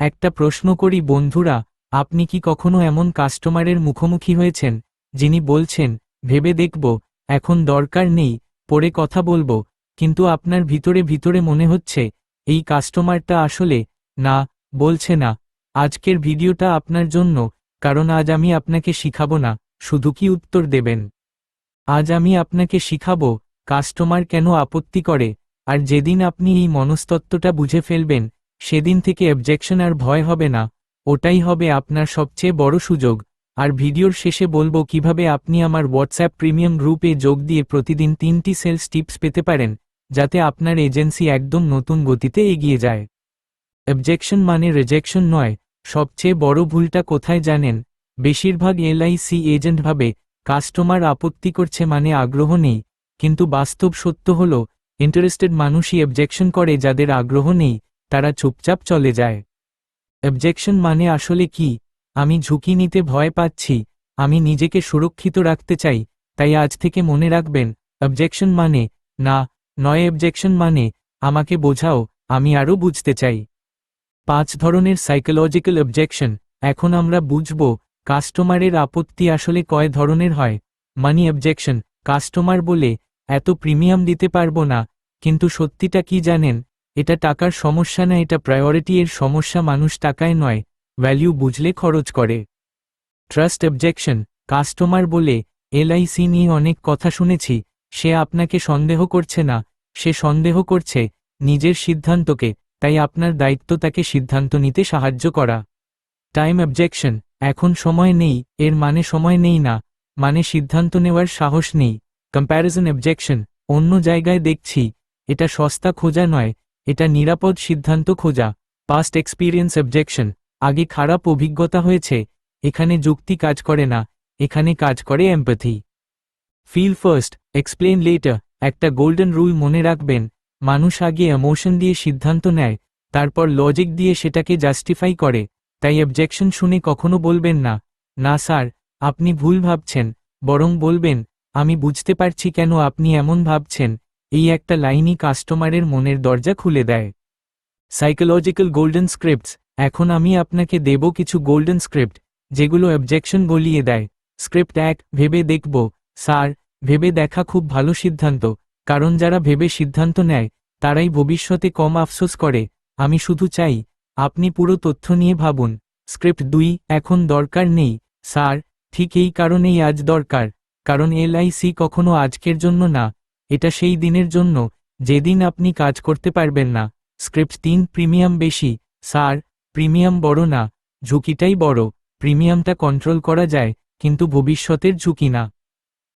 একটা প্রশ্ন করি, বন্ধুরা, আপনি কি কখনো এমন কাস্টমারের মুখোমুখি হয়েছেন, যিনি বলছেন, ভেবে দেখব, এখন দরকার নেই, পরে কথা বলব, কিন্তু আপনার ভিতরে ভিতরে মনে হচ্ছে, এই কাস্টমারটা আসলে, না, বলছে না, আজকের ভিডিওটা আপনার জন্য, কারণ আজ আমি আপনাকে শিখাবো না, শুধু কি উত্তর দেবেন? আজ আমি আপনাকে শিখাবো, কাস্টমার কেন আপত্তি করে, আর যেদিন আপনি এই মনস্তত্ত্বটা বুঝে ফেলবেন সেদিন থেকে অবজেকশন আর ভয় হবে না, ওটাই হবে আপনার সবচেয়ে বড় সুযোগ। আর ভিডিওর শেষে বলব কীভাবে আপনি আমার হোয়াটসঅ্যাপ প্রিমিয়াম গ্রুপে যোগ দিয়ে প্রতিদিন তিনটি সেলস টিপস পেতে পারেন, যাতে আপনার এজেন্সি একদম নতুন গতিতে এগিয়ে যায়। অবজেকশন মানে রিজেকশন নয়, সবচেয়ে বড় ভুলটা কোথায় জানেন? বেশিরভাগ এলআইসি এজেন্ট ভাবে কাস্টমার আপত্তি করছে মানে আগ্রহ নেই, কিন্তু বাস্তব সত্য হল ইন্টারেস্টেড মানুষই অবজেকশন করে যাদের আগ্রহ নেই তারা চুপচাপ চলে যায়। অবজেকশন মানে আসলে কি? আমি ঝুঁকি নিতে ভয় পাচ্ছি, আমি নিজেকে সুরক্ষিত রাখতে চাই, তাই আজ থেকে মনে রাখবেন অবজেকশন মানে না, নয় অবজেকশন মানে আমাকে বোঝাও, আমি আরও বুঝতে চাই। পাঁচ ধরনের সাইকোলজিক্যাল অবজেকশন এখন আমরা বুঝব কাস্টমারের আপত্তি আসলে কয় ধরনের হয়। মানি অবজেকশন কাস্টমার বলে, এত প্রিমিয়াম দিতে পারব না, কিন্তু সত্যিটা কি জানেন? এটা টাকার সমস্যা না, এটা প্রায়োরিটি এর সমস্যা, মানুষ টাকায় নয় ভ্যালিউ বুঝলে খরচ করে। ট্রাস্ট অবজেকশন কাস্টমার বলে, এলআইসি নিয়ে অনেক কথা শুনেছি, সে আপনাকে সন্দেহ করছে না, সে সন্দেহ করছে নিজের সিদ্ধান্তকে, তাই আপনার দায়িত্ব তাকে সিদ্ধান্ত নিতে সাহায্য করা। টাইম অবজেকশন এখন সময় নেই, এর মানে সময় নেই না মানে সিদ্ধান্ত নেওয়ার সাহস নেই। কম্প্যারিজন অবজেকশন অন্য জায়গায় দেখছি, এটা সস্তা খোঁজা নয় এটা নিরাপদ সিদ্ধান্ত খোঁজা পাস্ট এক্সপিরিয়েন্স অবজেকশন আগে খারাপ অভিজ্ঞতা হয়েছে, এখানে যুক্তি কাজ করে না, এখানে কাজ করে empathy feel first explain later একটা গোল্ডেন রুল মনে রাখবেন, মানুষ আগে এমোশন দিয়ে সিদ্ধান্ত নেয়, তারপর লজিক দিয়ে সেটাকে জাস্টিফাই করে, তাই অবজেকশন শুনে কখনো বলবেন না না স্যার, আপনি ভুল ভাবছেন, বরং বলবেন, আমি বুঝতে পারছি কেন আপনি এমন ভাবছেন। এই একটা লাইনই কাস্টমারের মনের দরজা খুলে দেয়। সাইকোলজিক্যাল গোল্ডেন স্ক্রিপ্টস এখন আমি আপনাকে দেব কিছু গোল্ডেন স্ক্রিপ্ট যেগুলো অবজেকশন গলিয়ে দেয়। স্ক্রিপ্ট এক, ভেবে দেখব। স্যার, ভেবে দেখা খুব ভালো সিদ্ধান্ত, কারণ যারা ভেবে সিদ্ধান্ত নেয়, তারাই ভবিষ্যতে কম আফসোস করে। আমি শুধু চাই, আপনি পুরো তথ্য নিয়ে ভাবুন। স্ক্রিপ্ট দুই, এখন দরকার নেই। স্যার, ঠিক এই কারণেই আজ দরকার, কারণ এলআইসি কখনো আজকের জন্য না। এটা সেই দিনের জন্য, যেদিন আপনি কাজ করতে পারবেন না। স্ক্রিপ্ট তিন, প্রিমিয়াম বেশি। স্যার, প্রিমিয়াম বড় না। ঝুঁকিটাই বড়। প্রিমিয়ামটা কন্ট্রোল করা যায়, কিন্তু ভবিষ্যতের ঝুঁকি না।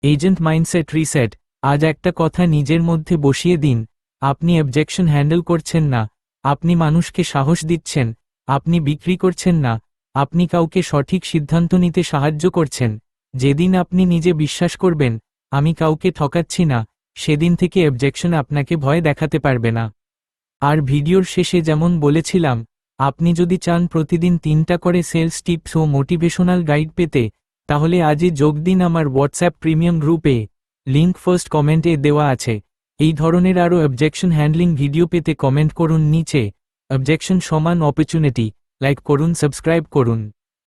Agent mindset reset. আজ একটা কথা নিজের মধ্যে বসিয়ে দিন। আপনি অবজেকশন হ্যান্ডেল করছেন না। আপনি মানুষকে সাহস দিচ্ছেন। আপনি বিক্রি করছেন না। আপনি কাউকে সঠিক সিদ্ধান্ত নিতে সাহায্য করছেন। যেদিন আপনি নিজে বিশ্বাস করবেন, আমি কাউকে ঠকাচ্ছি না। সেদিন থেকে অবজেকশন আপনাকে ভয় দেখাতে পারবে না। আর ভিডিওর শেষে যেমন বলেছিলাম, আপনি যদি চান প্রতিদিন তিনটা করে সেলস টিপস ও মোটিভেশনাল গাইড পেতে, তাহলে আজই যোগ দিন আমার হোয়াটসঅ্যাপ প্রিমিয়াম গ্রুপে লিঙ্ক ফার্স্ট কমেন্টে দেওয়া আছে। এই ধরনের আরও অবজেকশন হ্যান্ডলিং ভিডিও পেতে কমেন্ট করুন নিচে। অবজেকশন সমান অপরচুনিটি লাইক করুন সাবস্ক্রাইব করুন।